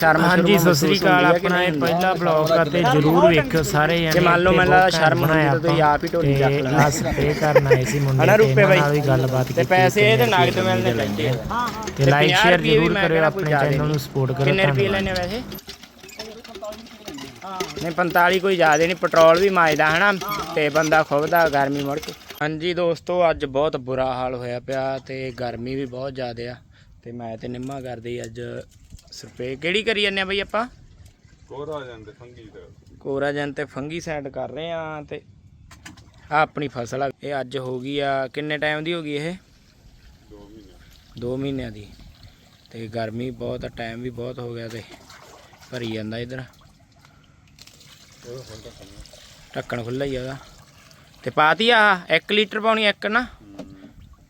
ਸ਼ਰਮ ਹਾਂਜੀ ਸਤਿ ਸ੍ਰੀ ਅਕਾਲ ਆਪਣਾ ਇਹ ਪਹਿਲਾ ਬਲੌਗ ਆ ਤੇ ਜਰੂਰ ਵੇਖਿਓ ਸਾਰੇ ਜਣੇ ਜੇ ਮੰਨ ਲਓ ਤੇ ਮੈਨੂੰ ਲੱਗਦਾ ਸ਼ਰਮ ਹੁੰਦੀ ਤਾਂ ਤੁਸੀਂ ਆਪਾਂ ਹੀ ਢੋਲੀ ਚੱਕ ਲੈਣਾ। ਆਹ ਸਪਰੇਅ ਕਰਨ ਆਏ ਸੀ ਮੁੰਡੇ ਹਨਾ ਤੇ ਰੂਪੇ ਇਹਨਾਂ ਬਾਈ? ਨਾਲ ਵੀ ਗੱਲਬਾਤ ਤੇ ਪੈਸੇ ਇਹਦੇ ਨਗਦ ਰੁਪਏ ਲੈਂਦੇ ਚਾਹੀਦੇ ਆ। ਆ ਤੇ ਤੇ ਲਾਈਕ 50 ਸ਼ੇਅਰ ਰੁਪਏ ਜਰੂਰ ਕਰਿਓ ਆਪਣੇ ਚੈਨਲ ਨੂੰ। ਸਪੋਰਟ ਕਰੋ ਕਿੰਨੇ ਰੁਪਏ। ਲੈਣੇ ਵੈਸੇ ਨਹੀਂ 45 ਕੋਈ ਜ਼ਿਆਦਾ ਨਹੀਂ ਪੈਟਰੋਲ ਵੀ ਮਾਜਦਾ ਹਨਾ ਤੇ ਬੰਦਾ ਖੁੱਬਦਾ ਗਰਮੀ ਮੁੜ ਕੇ ਹਾਂਜੀ ਦੋਸਤੋ ਅੱਜ ਬਹੁਤ ਬੁਰਾ ਹਾਲ ਹੋਇਆ ਪਿਆ ਤੇ ਗਰਮੀ ਵੀ ਬਹੁਤ ਜ਼ਿਆਦਾ ਆ ਤੇ ਮੈਂ ਤੇ ਨਿੰਮਾ ਕਰਦੇ ਅੱਜ ਸਪਰੇ ਕਿਹੜੀ ਕਰੀ ਜਾਂਦੇ ਆ ਬਈ ਆਪਾਂ? ਕੋਰਾ ਜਾਂਦੇ ਫੰਗੀ ਤੇ ਕੋਰਾਜਨ ਤੇ ਫੰਗੀ ਸਾਈਡ ਕਰ ਰਹੇ ਆ ਤੇ ਆ ਆਪਣੀ ਫਸਲ ਆ। ਇਹ ਅੱਜ ਹੋ ਗਈ ਆ ਕਿੰਨੇ ਟਾਈਮ ਦੀ ਹੋ ਗਈ ਇਹ? 2 ਮਹੀਨੇ। 2 ਮਹੀਨਿਆਂ ਦੀ। ਤੇ ਗਰਮੀ ਬਹੁਤ ਆ ਟਾਈਮ ਵੀ ਬਹੁਤ ਹੋ ਗਿਆ ਤੇ ਭਰੀ ਜਾਂਦਾ ਇਧਰ। ਢੱਕਣ ਖੁੱਲਾ ਹੀ ਆ ਉਹਦਾ। ਤੇ ਪਾਤੀ ਆ 1 ਲੀਟਰ ਪਾਉਣੀ ਇੱਕ ਨਾ?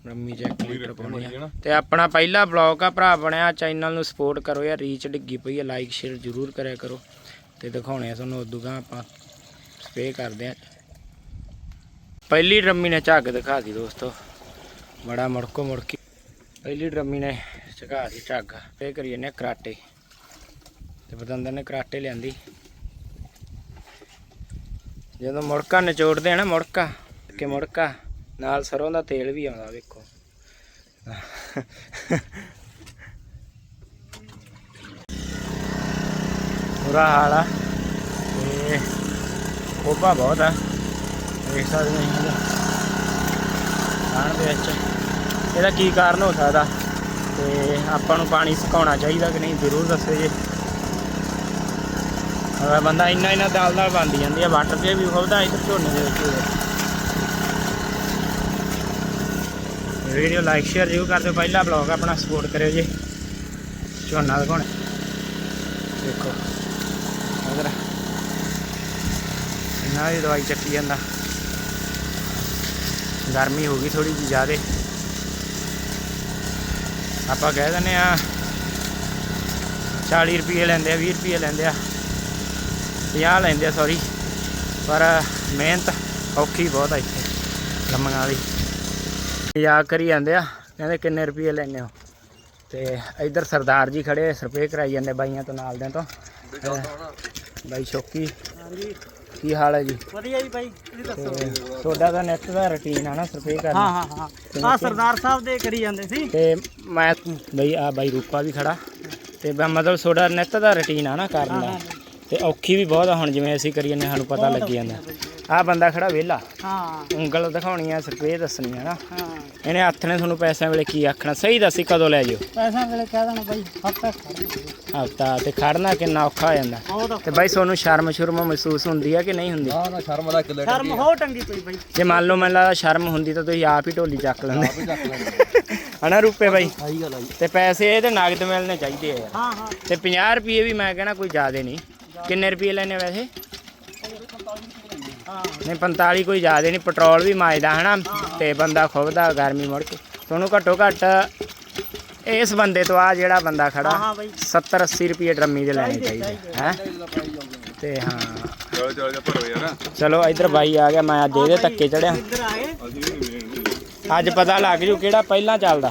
ਰੰਮੀ 1 ਲੀਟਰ ਪਾਉਣੀ ਆ। ਤੇ ਆਪਣਾ ਪਹਿਲਾ ਬਲੌਗ ਆ ਭਰਾ ਬਣਿਆ ਚੈਨਲ ਨੂੰ ਸਪੋਰਟ ਕਰੋ ਯਾਰ ਰੀਚ ਡਿੱਗੀ ਪਈ ਆ ਲਾਈਕ ਸ਼ੇਅਰ ਜ਼ਰੂਰ ਕਰਿਆ ਕਰੋ। ਤੇ ਦਿਖਾਉਣੇ ਆ ਤੁਹਾਨੂੰ ਉਦੋਂ ਗਾ ਆਪਾਂ। ਸਪੇ ਕਰਦੇ ਆ। ਪਹਿਲੀ ਡਰਮੀ ਨੇ ਝੱਗ ਦਿਖਾਤੀ ਦੋਸਤੋ। ਬੜਾ ਮੁੜਕੋ ਮੁੜਕੀ। ਪਹਿਲੀ ਡਰਮੀ ਨੇ ਝਗਾ ਦੀ ਝੱਗ। ਇਹ ਕਰੀ ਆ ਕਰਾਟੇ। ਤੇ ਪਤੰਦਰ ਨੇ ਕਰਾਟੇ ਲਿਆਂਦੀ। ਜਦੋਂ ਮੁੜਕਾ ਨਿਚੋੜਦੇ ਆ ਨਾ ਮੁੜਕਾ ਕਿ ਮੁੜਕਾ। ਨਾਲ ਸਰੋਂ ਦਾ ਤੇਲ ਵੀ ਆਉਂਦਾ, ਵੇਖੋ। ਬੁਰਾ ਹਾਲ ਆ। ਤੇ ਕੋਪਾ ਬਹੁਤ ਆ। ਦੇਖ ਸਕਦੇ ਹੋ ਇਹਦਾ ਆਣ ਦੇ ਵਿੱਚ ਇਹਦਾ ਕੀ ਕਾਰਨ ਹੋ ਸਕਦਾ? ਤੇ ਆਪਾਂ ਨੂੰ ਪਾਣੀ ਸੁਕਾਉਣਾ ਚਾਹੀਦਾ ਕਿ ਨਹੀਂ, ਜ਼ਰੂਰ ਦੱਸੋ ਜੀ। ਬੰਦਾ ਇੰਨਾ ਇੰਨਾ ਦਾਲ ਦਾਲ ਬਣਦੀ ਜਾਂਦੀ ਆ, ਵਾਟਰ ਤੇ ਵੀ ਖੁੱਲਦਾ ਇੱਧਰ ਝੋਨੇ ਦੇ ਵਿੱਚ ਵੀਡੀਓ ਲਾਈਕ ਸ਼ੇਅਰ ਜ਼ਰੂਰ ਕਰ ਦਿਓ। ਪਹਿਲਾ ਬਲੌਗ ਆਪਣਾ ਸਪੋਰਟ ਕਰਿਓ ਜੀ। ਝੋਨਾ ਦਿਖਾਉਣਾ। ਦੇਖੋ। ਉਧਰ ਇੰਨਾ ਦੀ ਦਵਾਈ ਚੱਕੀ ਜਾਂਦਾ। ਗਰਮੀ ਹੋ ਗਈ ਥੋੜੀ ਜਿਹੀ ਜ਼ਿਆਦੇ। ਆਪਾਂ ਕਹਿ ਦਿੰਦੇ ਆ 40 ਰੁਪਏ ਲੈਂਦੇ ਆ 20 ਰੁਪਏ ਲੈਂਦੇ ਆ। 50 ਲੈਂਦੇ ਆ ਸੌਰੀ ਪਰ ਮਿਹਨਤ ਔਖੀ ਬਹੁਤ ਆ ਇੱਥੇ, ਲੰਮੀਆਂ ਵਾਲੀ ਮਜ਼ਾਕ ਕਰੀ ਜਾਂਦੇ ਆ। ਕਹਿੰਦੇ ਕਿੰਨੇ ਰੁਪਏ ਲੈਣੇ ਹੋ? ਤੇ ਇੱਧਰ ਸਰਦਾਰ ਜੀ ਖੜੇ ਸਰਪੇ ਕਰਾਈ ਜਾਂਦੇ ਬਾਈਆਂ ਤੋਂ ਨਾਲ ਦਿਆਂ ਤੋਂ। ਬਾਈ ਸ਼ੌਕੀ। ਕੀ ਹਾਲ ਹੈ ਜੀ? ਵਧੀਆ ਜੀ ਬਾਈ ਤੁਸੀਂ ਦੱਸੋ। ਤੁਹਾਡਾ ਤਾਂ ਨਿੱਤ ਦਾ ਰੁਟੀਨ ਆ ਨਾ ਸਰਪੇ ਹਾਂ ਕਰਨਾ ਹਾਂ। ਹਾਂ ਆ ਸਰਦਾਰ ਸਾਹਿਬ ਦੇ ਕਰੀ ਜਾਂਦੇ ਸੀ। ਤੇ ਮੈਂ ਬਈ ਆ ਬਾਈ ਰੂਪਾ ਵੀ ਖੜਾ। ਤੇ ਮਤਲਬ ਤੁਹਾਡਾ ਨਿੱਤ ਦਾ ਰੁਟੀਨ ਆ ਨਾ ਕਰਨ ਦਾ। ਤੇ ਔਖੀ ਵੀ ਬਹੁਤ ਆ ਹੁਣ ਜਿਵੇਂ ਅਸੀਂ ਕਰੀ ਜਾਂਦੇ ਸਾਨੂੰ ਪਤਾ ਲੱਗੀ ਜਾਂਦਾ। ਆ ਬੰਦਾ ਖੜਾ ਵਿਹਲਾ। ਹਾਂ। ਉਂਗਲ ਦਿਖਾਉਣੀ ਆ ਸਰਪੇ ਦੱਸਣੀ ਆ ਨਾ। ਹਾਂ। ਇਹਨੇ ਹੱਥ ਨੇ ਤੁਹਾਨੂੰ ਪੈਸਿਆਂ ਵੇਲੇ ਕੀ ਆਖਣਾ? ਸਹੀ ਦੱਸੀ ਕਦੋਂ ਲੈ ਜਿਓ ਪੈਸਾ ਵੇਲੇ ਕਹਿ ਦੇਣਾ ਬਾਈ ਹੱਥ ਖੜਨਾ ਹਫਤਾ ਤੇ ਖੜਨਾ ਕਿੰਨਾ ਔਖਾ ਹੋ ਜਾਂਦਾ। ਤੇ ਬਾਈ ਤੁਹਾਨੂੰ ਸ਼ਰਮ ਸ਼ੁਰਮ ਮਹਿਸੂਸ ਹੁੰਦੀ ਆ ਕਿ ਨਹੀਂ ਹੁੰਦੀ? ਹਾਂ ਨਾ ਸ਼ਰਮ ਦਾ ਕਿਲੇ ਸ਼ਰਮ ਹੋ ਟੰਗੀ ਪਈ ਬਾਈ। ਜੇ ਮੰਨ ਲਓ ਮੈਨੂੰ ਲੱਗਦਾ ਸ਼ਰਮ ਹੁੰਦੀ ਤਾਂ ਤੁਸੀਂ ਆਪ ਹੀ ਢੋਲੀ ਚੱਕ ਲੈਂਦੇ। ਚੱਕ ਲੈਂਦੇ। ਹਨਾ ਰੂਪੇ ਬਾਈ? ਸਹੀ ਗੱਲ ਆ ਜੀ। ਤੇ ਪੈਸੇ ਇਹਦੇ ਨਗਦ ਮਿਲਣੇ ਚਾਹੀਦੇ ਆ ਹਾਂ ਹਾਂ। ਤੇ 50 ਰੁਪਏ ਵੀ ਮੈਂ ਕਹਿਣਾ ਕੋਈ ਜ਼ਿਆਦੇ ਨਹੀਂ। ਕਿੰਨੇ ਰੁਪਏ ਲੈਣੇ ਵੈਸੇ? ਹਾਂ ਨਹੀਂ 45 ਕੋਈ ਜ਼ਿਆਦੇ ਨਹੀਂ ਪੈਟਰੋਲ ਵੀ ਮਾਜਦਾ ਹਨਾ? ਤੇ ਬੰਦਾ ਖੁੱਬਦਾ ਗਰਮੀ ਮੁੜ ਕੇ। ਤੁਹਾਨੂੰ ਘੱਟੋ ਘੱਟ ਇਸ ਬੰਦੇ ਤੋਂ ਆ ਜਿਹੜਾ ਬੰਦਾ ਖੜਾ ਹਾਂ ਬਾਈ। 70 80 ਰੁਪਏ ਡਰਮੀ ਦੇ ਲੈਣੇ ਚਾਹੀਦੇ ਹੈ? ਤੇ ਹਾਂ ਚਲ ਚਲ ਜਾ ਭਰੋ ਯਾਰ। ਚਲੋ ਇਧਰ ਬਾਈ ਆ ਗਿਆ ਮੈਂ ਅੱਜ ਇਹਦੇ ਧੱਕੇ ਚੜਿਆ ਅੱਜ ਪਤਾ ਲੱਗ ਜੂ ਕਿਹੜਾ ਪਹਿਲਾਂ ਚੱਲਦਾ।